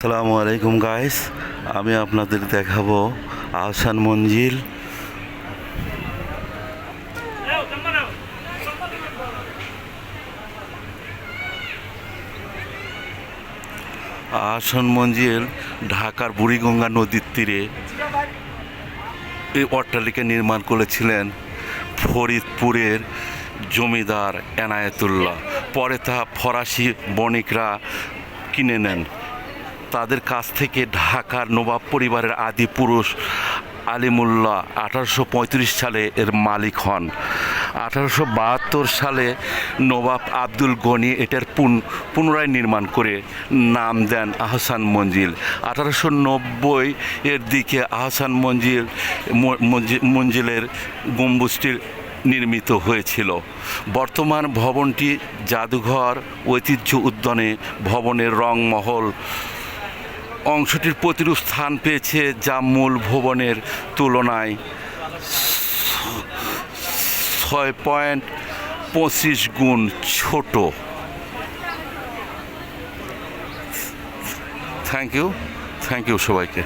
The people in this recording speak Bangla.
আসসালামু আলাইকুম গাইস আমি আপনাদের দেখাবো আহসান মঞ্জিল। আহসান মঞ্জিল ঢাকার বুড়িগঙ্গা নদীর তীরে এই অট্টালিকা নির্মাণ করেছিলেন ফরিদপুরের জমিদার এনায়েতুল্লাহ। পরে তা ফরাসি বণিকরা কিনে নেন। তাদের কাছ থেকে ঢাকার নবাব পরিবারের আদি পুরুষ আলিমুল্লাহ আঠারোশো পঁয়ত্রিশ সালে এর মালিক হন। আঠারোশো বাহাত্তর সালে নবাব আব্দুল গনি এটার পুন পুনরায় নির্মাণ করে নাম দেন আহসান মঞ্জিল। আঠারোশো নব্বই এর দিকে আহসান মঞ্জিল মঞ্জিলের গম্বুজটি নির্মিত হয়েছিল। বর্তমান ভবনটি জাদুঘর, ঐতিহ্য উদ্যানে, ভবনের রংমহল অংশটির প্রতিরূপ স্থান পেয়েছে যা মূল ভবনের তুলনায় ছয় পয়েন্ট পঁচিশ গুণ ছোট। থ্যাংক ইউ থ্যাংক ইউ সবাইকে।